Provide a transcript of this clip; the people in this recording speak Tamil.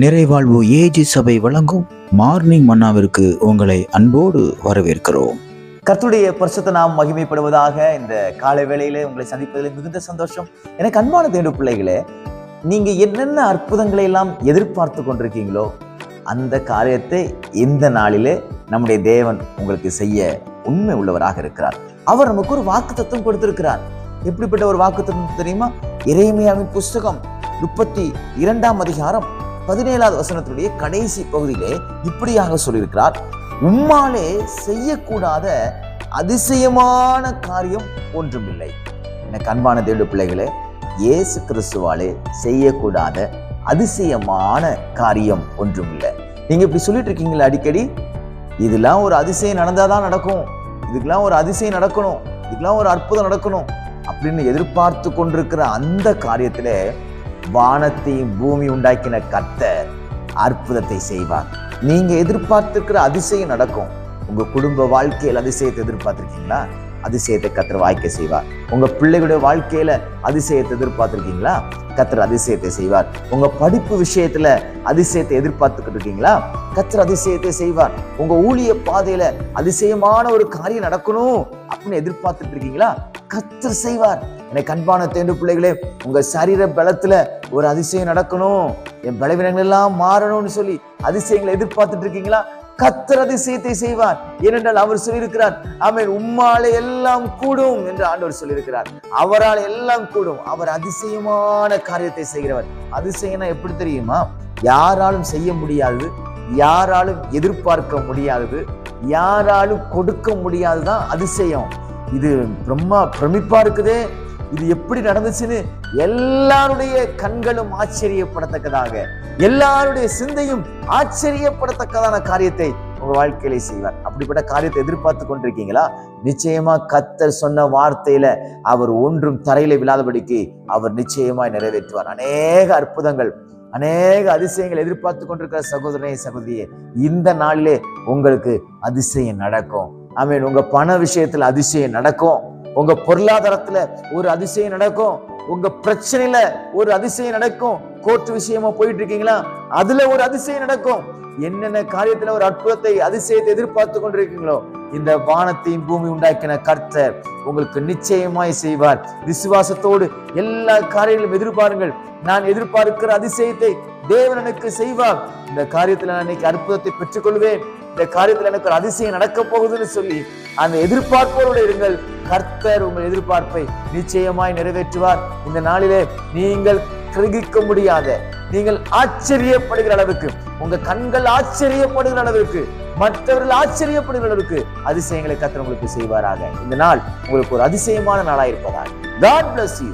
நிறைவாழ்வு ஏஜி சபை வழங்கும் மார்னிங் மன்னாவிற்கு உங்களை அன்போடு வரவேற்கிறோம். கர்த்துடைய பரிசுத்த நாம் மகிமைப்படுவதாக இந்த காலை வேளையிலே உங்களை சந்திப்பதில் மிகுந்த சந்தோஷம். எனக்கு அன்பான தேடு பிள்ளைகளே நீங்க என்னென்ன அற்புதங்களை எல்லாம் எதிர்பார்த்து கொண்டிருக்கீங்களோ அந்த காரியத்தை இந்த நாளிலே நம்முடைய தேவன் உங்களுக்கு செய்ய உண்மை உள்ளவராக இருக்கிறார். அவர் நமக்கு ஒரு வாக்கு தத்துவம் கொடுத்திருக்கிறார். எப்படிப்பட்ட ஒரு வாக்கு தத்துவம் தெரியுமா? இறைமையாவின் புஸ்தகம் முப்பத்தி இரண்டாம் அதிகாரம் பதினேழாவது வசனத்துடைய கடைசி பகுதியிலே இப்படியாக சொல்லியிருக்கிறார். உம்மாலே செய்யக்கூடாத அதிசயமான காரியம் ஒன்றுமில்லை. எனக்கு அன்பான தேவ பிள்ளைகளே இயேசு கிறிஸ்துவாலே செய்யக்கூடாத அதிசயமான காரியம் ஒன்றுமில்லை. நீங்க இப்படி சொல்லிட்டு இருக்கீங்களா அடிக்கடி? இதெல்லாம் ஒரு அதிசயம் நடந்தாதான் நடக்கும். இதுக்கெல்லாம் ஒரு அதிசயம் நடக்கணும். இதுக்கெல்லாம் ஒரு அற்புதம் நடக்கணும். அப்படின்னு எதிர்பார்த்து கொண்டிருக்கிற அந்த காரியத்திலே வானத்தையும் பூமி உண்டாக்கின கர்த்தர் அற்புதத்தை செய்வார். நீங்க எதிர்பார்த்திருக்கிற அதிசயம் நடக்கும். உங்க குடும்ப வாழ்க்கையில் அதிசயத்தை எதிர்பார்த்திருக்கீங்களா? அதிசயத்தை கத்திர வாய்க்க செய்வார். உங்க பிள்ளைகளுடைய வாழ்க்கையில அதிசயத்தை எதிர்பார்த்திருக்கீங்களா? கத்திர அதிசயத்தை செய்வார். உங்க படிப்பு விஷயத்துல அதிசயத்தை எதிர்பார்த்துக்கிட்டு இருக்கீங்களா? கத்திர அதிசயத்தை செய்வார். உங்க ஊழிய பாதையில அதிசயமான ஒரு காரியம் நடக்கணும் அப்படின்னு எதிர்பார்த்துட்டு இருக்கீங்களா? கத்தர் செய்வார். எனக்கு அன்பான தேண்டு பிள்ளைகளே உங்க சரீர பலத்துல ஒரு அதிசயம் நடக்கணும். என் பலவீனங்கள் எல்லாம் மாறணும்னு சொல்லி அதிசயங்களை எதிர்பார்த்துட்டு இருக்கீங்களா? கத்தர் அதிசயத்தை செய்வார். ஏனென்றால் அவர் சொல்லியிருக்கிறார் அவன் உம்மாலே எல்லாம் கூடும் என்று ஆண்டவர் சொல்லியிருக்கிறார். அவரால் எல்லாம் கூடும். அவர் அதிசயமான காரியத்தை செய்கிறவர். அதிசயம்னா எப்படி தெரியுமா? யாராலும் செய்ய முடியாது யாராலும் எதிர்பார்க்க முடியாது யாராலும் கொடுக்க முடியாதுதான் அதிசயம். இது பிரம்மா பிரமிப்பா இருக்குதே. இது எப்படி நடந்துச்சுன்னு எல்லாருடைய கண்களும் ஆச்சரியப்படத்தக்கதாக எல்லாருடைய சிந்தையும் ஆச்சரியப்படத்தக்கதான காரியத்தை உங்க வாழ்க்கையில செய்வார். அப்படிப்பட்ட காரியத்தை எதிர்பார்த்து கொண்டிருக்கீங்களா? நிச்சயமா கத்தர் சொன்ன வார்த்தையில அவர் ஒன்றும் தரையில விழாதபடிக்கு அவர் நிச்சயமாய் நிறைவேற்றுவார். அநேக அற்புதங்கள் அநேக அதிசயங்கள் எதிர்பார்த்து கொண்டிருக்கிற சகோதரனே சகோதரியே இந்த நாளிலே உங்களுக்கு அதிசயம் நடக்கும். ஆமீன். உங்க பண விஷயத்துல அதிசயம் நடக்கும். உங்க பொருளாதாரத்துல ஒரு அதிசயம் நடக்கும். உங்க பிரச்சனையில ஒரு அதிசயம் நடக்கும். கோர்ட் விஷயமா போயிட்டு இருக்கீங்களா அதுல ஒரு அதிசயம் நடக்கும். என்னென்ன காரியத்துல ஒரு அற்புதத்தை அதிசயத்தை எதிர்பார்த்து கொண்டிருக்கீங்களோ இந்த வானத்தையும் பூமி உண்டாக்கின கர்த்தர் உங்களுக்கு நிச்சயமாய் செய்வார். விசுவாசத்தோடு எல்லா காரியங்களும் எதிர்பாருங்கள். நான் எதிர்பார்க்கிற அதிசயத்தை தேவன் எனக்கு செய்வார். இந்த காரியத்துல நான் இன்னைக்கு அற்புதத்தை பெற்றுக்கொள்வேன். இந்த காரியத்துல எனக்கு ஒரு அதிசயம் நடக்க போகுதுன்னு சொல்லி அந்த எதிர்பார்ப்போடு இருங்கள். கர்த்தர் உங்கள் எதிர்பார்ப்பை நிச்சயமாய் நிறைவேற்றுவார். இந்த நாளிலே நீங்கள் கிரகிக்க முடியாத நீங்கள் ஆச்சரியப்படுகிற அளவுக்கு உங்க கண்கள் ஆச்சரியப்படுகிற அளவிற்கு மற்றவர்கள் ஆச்சரியப்படுகிற அளவுக்கு அதிசயங்களை கர்த்தர் உங்களுக்கு செய்வாராக. இந்த நாள் உங்களுக்கு ஒரு அதிசயமான நாளாக இருப்பதாக காட் பிளஸ் யூ